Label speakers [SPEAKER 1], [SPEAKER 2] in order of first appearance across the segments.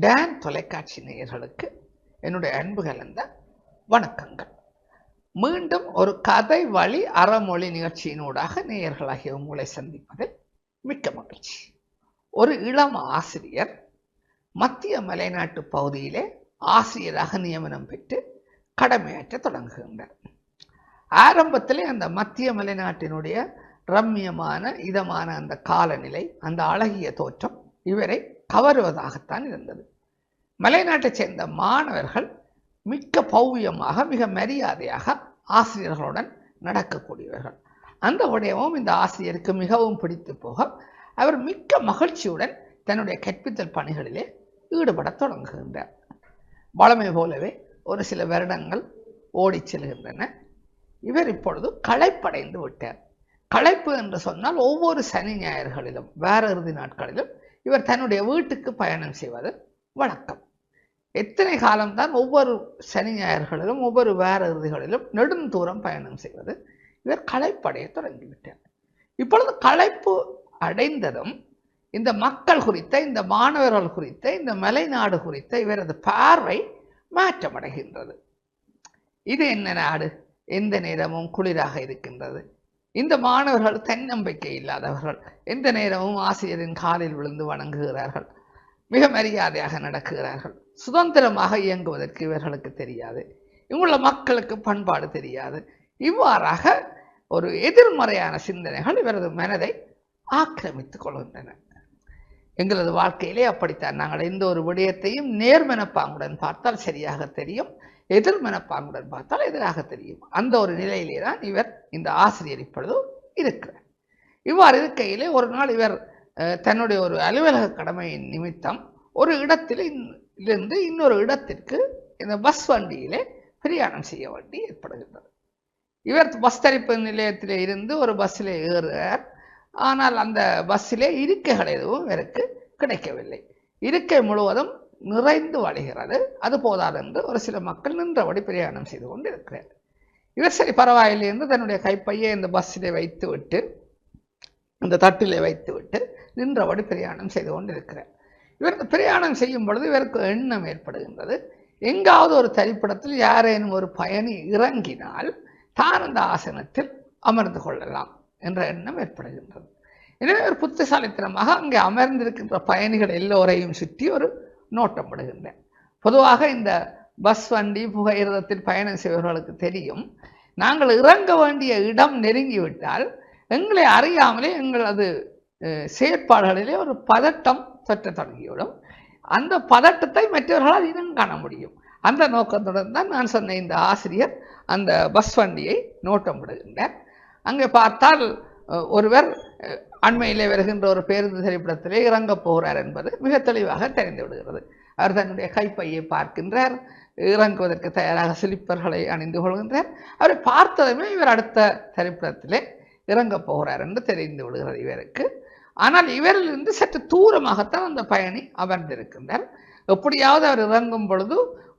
[SPEAKER 1] Tan தொலைக்காட்சி நேயர்களுக்கு என்னுடைய அன்பு கலந்த வணக்கங்கள். மீண்டும் ஒரு கதை வழி அறமொழி நிகழ்ச்சியினூடாக நேயர்களாகிய உங்களை சந்திப்பதில் மிக்க மகிழ்ச்சி. ஒரு இளம் ஆசிரியர் மத்திய மலைநாட்டு பகுதியிலே ஆசிரியராக நியமனம் பெற்று கடமையாற்ற தொடங்குகின்றார். ஆரம்பத்திலே அந்த மத்திய மலைநாட்டினுடைய ரம்மியமான இதமான அந்த காலநிலை அந்த அழகிய தோற்றம் இவரை கவருவதாகத்தான் இருந்தது. மலைநாட்டைச் சேர்ந்த மாணவர்கள் மிக்க பௌவியமாக மிக மரியாதையாக ஆசிரியர்களுடன் நடக்கக்கூடியவர்கள். அந்த விடயமும் இந்த ஆசிரியருக்கு மிகவும் பிடித்து போக அவர் மிக்க மகிழ்ச்சியுடன் தன்னுடைய கற்பித்தல் பணிகளிலே ஈடுபடத் தொடங்குகின்றார். வளமை போலவே ஒரு சில வருடங்கள் ஓடிச் செல்கின்றன. இவர் இப்பொழுது களைப்படைந்து விட்டார். களைப்பு என்று சொன்னால் ஒவ்வொரு சனி ஞாயிறுகளிலும் வேற இறுதி நாட்களிலும் இவர் தன்னுடைய வீட்டுக்கு பயணம் செய்வது வழக்கம். எத்தனை காலம்தான் ஒவ்வொரு சனி ஞாயிறுகளிலும் ஒவ்வொரு வேற இறுதிகளிலும் நெடுந்தூரம் பயணம் செய்வது. இவர் களைப்படைய தொடங்கிவிட்டார். இப்பொழுது களைப்பு அடைந்ததும் இந்த மக்கள் குறித்த இந்த மாணவர்கள் குறித்த இந்த மலைநாடு குறித்த இவரது பார்வை மாற்றமடைகின்றது. இது என்ன நாடு? எந்த நேரமும் குளிராக இருக்கின்றது. இந்த மாணவர்கள் தன்னம்பிக்கை இல்லாதவர்கள் எந்த நேரமும் ஆசிரியரின் காலில் விழுந்து வணங்குகிறார்கள். மிக மரியாதையாக நடக்குகிறார்கள் சுதந்திரமாக இயங்குவதற்கு இவர்களுக்கு தெரியாது. இங்குள்ள மக்களுக்கு பண்பாடு தெரியாது. இவ்வாறாக ஒரு எதிர்மறையான சிந்தனைகள் இவரது மனதை ஆக்கிரமித்துக் கொள்கின்றன. எங்களது வாழ்க்கையிலே அப்படித்தான். நாங்கள் எந்த ஒரு விடயத்தையும் நேர்மனப்பாங்குடன் பார்த்தால் சரியாக தெரியும். எதிர்மனப்பாங்குடன் பார்த்தால் எதிராக தெரியும். அந்த ஒரு நிலையிலே தான் இவர் இந்த ஆசிரியர் இப்பொழுது இருக்கிறார். இவ்வாறு இருக்கையிலே ஒரு நாள் இவர் தன்னுடைய ஒரு அலுவலக கடமையின் நிமித்தம் ஒரு இடத்தில் இருந்து இன்னொரு இடத்திற்கு இந்த பஸ் வண்டியிலே பிரயாணம் செய்ய வேண்டி ஏற்படுகின்றது. இவர் பஸ் தரிப்பு நிலையத்தில் இருந்து ஒரு பஸ்ஸில் ஏறுகிறார் ஆனால் அந்த பஸ்ஸிலே இருக்கைகள் எதுவும் இவருக்கு கிடைக்கவில்லை. இருக்கை முழுவதும் நிறைந்து வழிகிறது. அது போதாது என்று ஒரு சில மக்கள் நின்றபடி பிரயாணம் செய்து கொண்டு இருக்கிறார் இவர் சரி பரவாயில்லை என்று தன்னுடைய கைப்பையை இந்த பஸ்ஸிலே வைத்து விட்டு இந்த தட்டிலே வைத்து விட்டு நின்றபடி பிரயாணம் செய்து கொண்டிருக்கிறேன் இவர் பிரயாணம் செய்யும் பொழுது இவருக்கு எண்ணம் ஏற்படுகின்றது. எங்காவது ஒரு தரிப்பிடத்தில் யாரேனும் ஒரு பயணி இறங்கினால் தான் அந்த ஆசனத்தில் அமர்ந்து கொள்ளலாம் என்ற எண்ணம் ஏற்படுகின்றது. எனவே ஒரு புத்திசாலித்தனமாக அங்கே அமர்ந்திருக்கின்ற பயணிகள் எல்லோரையும் சுற்றி ஒரு நோட்டம் பொதுவாக இந்த பஸ் வண்டி புகையிரதத்தில் பயணம் செய்பவர்களுக்கு தெரியும். நாங்கள் இறங்க வேண்டிய இடம் நெருங்கிவிட்டால் எங்களை அறியாமலே எங்களது செயற்பாடுகளிலே ஒரு பதட்டம் சற்று தொடங்கிவிடும். அந்த பதட்டத்தை மற்றவர்களால் இன்னும் காண முடியும். அந்த நோக்கத்துடன் தான் நான் சொன்ன இந்த ஆசிரியர் அந்த பஸ் வண்டியை நோட்டம் விடுகின்றார். அங்கே பார்த்தால் ஒருவர் அண்மையிலே வருகின்ற ஒரு பேருந்து திரைப்படத்திலே இறங்கப் போகிறார் என்பது மிக தெளிவாக தெரிந்து விடுகிறது. அவர் தன்னுடைய கைப்பையை பார்க்கின்றார் இறங்குவதற்கு தயாராக ஸ்லிப்பர்களை அணிந்து கொள்கின்றார். அவரை பார்த்ததுமே இவர் அடுத்த திரைப்படத்திலே இறங்கப் போகிறார் என்று தெரிந்து விடுகிறது இவருக்கு. ஆனால் இவரிலிருந்து சற்று தூரமாகத்தான் அந்த பயணி அமர்ந்திருக்கின்றார். எப்படியாவது அவர் இறங்கும் பொழுது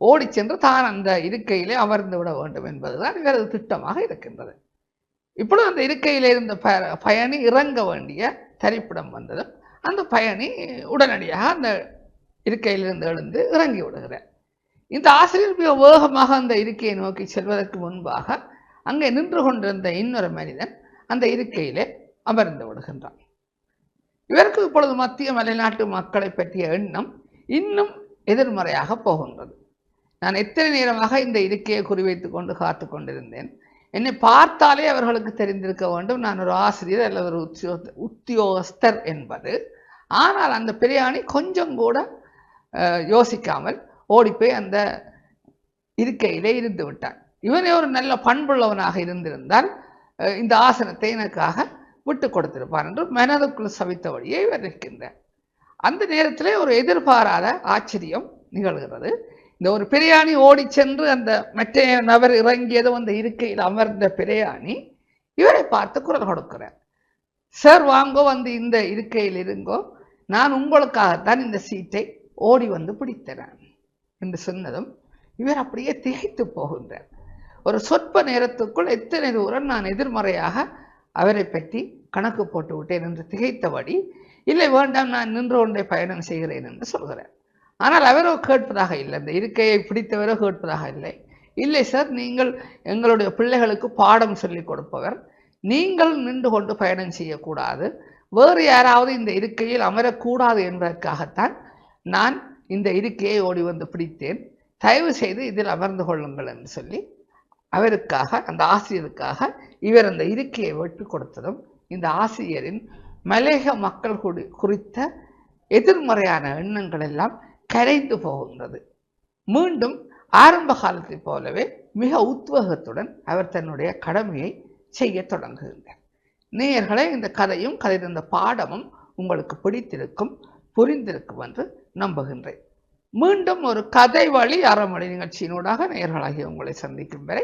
[SPEAKER 1] ஓடிச் சென்று தான் அந்த இருக்கையிலே அமர்ந்து விட வேண்டும் என்பதுதான் இவரது திட்டமாக இருக்கின்றது. இப்பொழுது அந்த இருக்கையில் இருந்த ப பயணி இறங்க வேண்டிய தரிப்பிடம் வந்ததும் அந்த பயணி உடனடியாக அந்த இருக்கையிலிருந்து எழுந்து இறங்கி விடுகிறார். இந்த ஆசிரியர் மிக வேகமாக அந்த இருக்கையை நோக்கி செல்வதற்கு முன்பாக அங்கே நின்று கொண்டிருந்த இன்னொரு மனிதன் அந்த இருக்கையிலே அமர்ந்து விடுகின்றான். இவருக்கு இப்பொழுது மத்திய மலைநாட்டு மக்களை பற்றிய எண்ணம் இன்னும் எதிர்மறையாக போகின்றது. நான் எத்தனை நேரமாக இந்த இருக்கையை குறிவைத்து கொண்டு காத்து கொண்டிருந்தேன். என்னை பார்த்தாலே அவர்களுக்கு தெரிந்திருக்க வேண்டும். நான் ஒரு ஆசிரியர் அல்லது ஒரு உத்தியோ உத்தியோகஸ்தர் என்பது. ஆனால் அந்த பிரயாணி கொஞ்சம் கூட யோசிக்காமல் ஓடிப்போய் அந்த இருக்கையிலே இருந்து விட்டான். இவனே ஒரு நல்ல பண்புள்ளவனாக இருந்திருந்தால் இந்த ஆசனத்தை எனக்காக விட்டு கொடுத்திருப்பார் என்று மனதுக்குள் சவித்த இவர் இருக்கின்றார் அந்த நேரத்திலே ஒரு எதிர்பாராத ஆச்சரியம் நிகழ்கிறது. இந்த ஒரு பிரயாணி ஓடிச் சென்று அந்த மற்ற நபர் இறங்கியதும் அந்த இருக்கையில் அமர்ந்த பிரயாணி இவரை பார்த்து குரல் கொடுக்கிறார். சார் வாங்கோ வந்து இந்த இருக்கையில் இருங்கோ. நான் உங்களுக்காகத்தான் இந்த சீட்டை ஓடி வந்து பிடித்தேன் என்று சொன்னதும் இவர் அப்படியே திகைத்து போகின்றார். ஒரு சொற்ப நேரத்துக்குள் எத்தனை தூரம் நான் எதிர்மறையாக அவரை பற்றி கணக்கு போட்டு விட்டேன் என்று திகைத்தபடி இல்லை வேண்டாம் நான் நின்று கொண்டே பயணம் செய்கிறேன் என்று சொல்கிறார். ஆனால் அவரோ கேட்பதாக இல்லை. இந்த இருக்கையை பிடித்தவரோ கேட்பதாக இல்லை. இல்லை சார் நீங்கள் எங்களுடைய பிள்ளைகளுக்கு பாடம் சொல்லிக் கொடுப்பவர். நீங்கள் நின்று கொண்டு பயணம் செய்யக்கூடாது. வேறு யாராவது இந்த இருக்கையில் அமரக்கூடாது என்பதற்காகத்தான் நான் இந்த இருக்கையை ஓடி வந்து பிடித்தேன். தயவு செய்து இதில் அமர்ந்து கொள்ளுங்கள் என்று சொல்லி அவருக்காக அந்த ஆசிரியருக்காக இவர் அந்த இருக்கையை விட்டு கொடுத்ததும் இந்த ஆசிரியரின் மலேக மக்கள் குடி குறித்த எதிர்மறையான எண்ணங்கள் எல்லாம் கரைந்து போகின்றது. மீண்டும் ஆரம்ப காலத்தைப் போலவே மிக உத்வேகத்துடன் அவர் தன்னுடைய கடமையை செய்ய தொடங்குகின்றார். நேயர்களே இந்த கதையும் கதை பாடமும் உங்களுக்கு பிடித்திருக்கும் புரிந்திருக்கும் என்று நம்புகின்றேன். மீண்டும் ஒரு கதை வழி அறமொழி நிகழ்ச்சியினூடாக நேயர்களாகிய உங்களை சந்திக்கும் வரை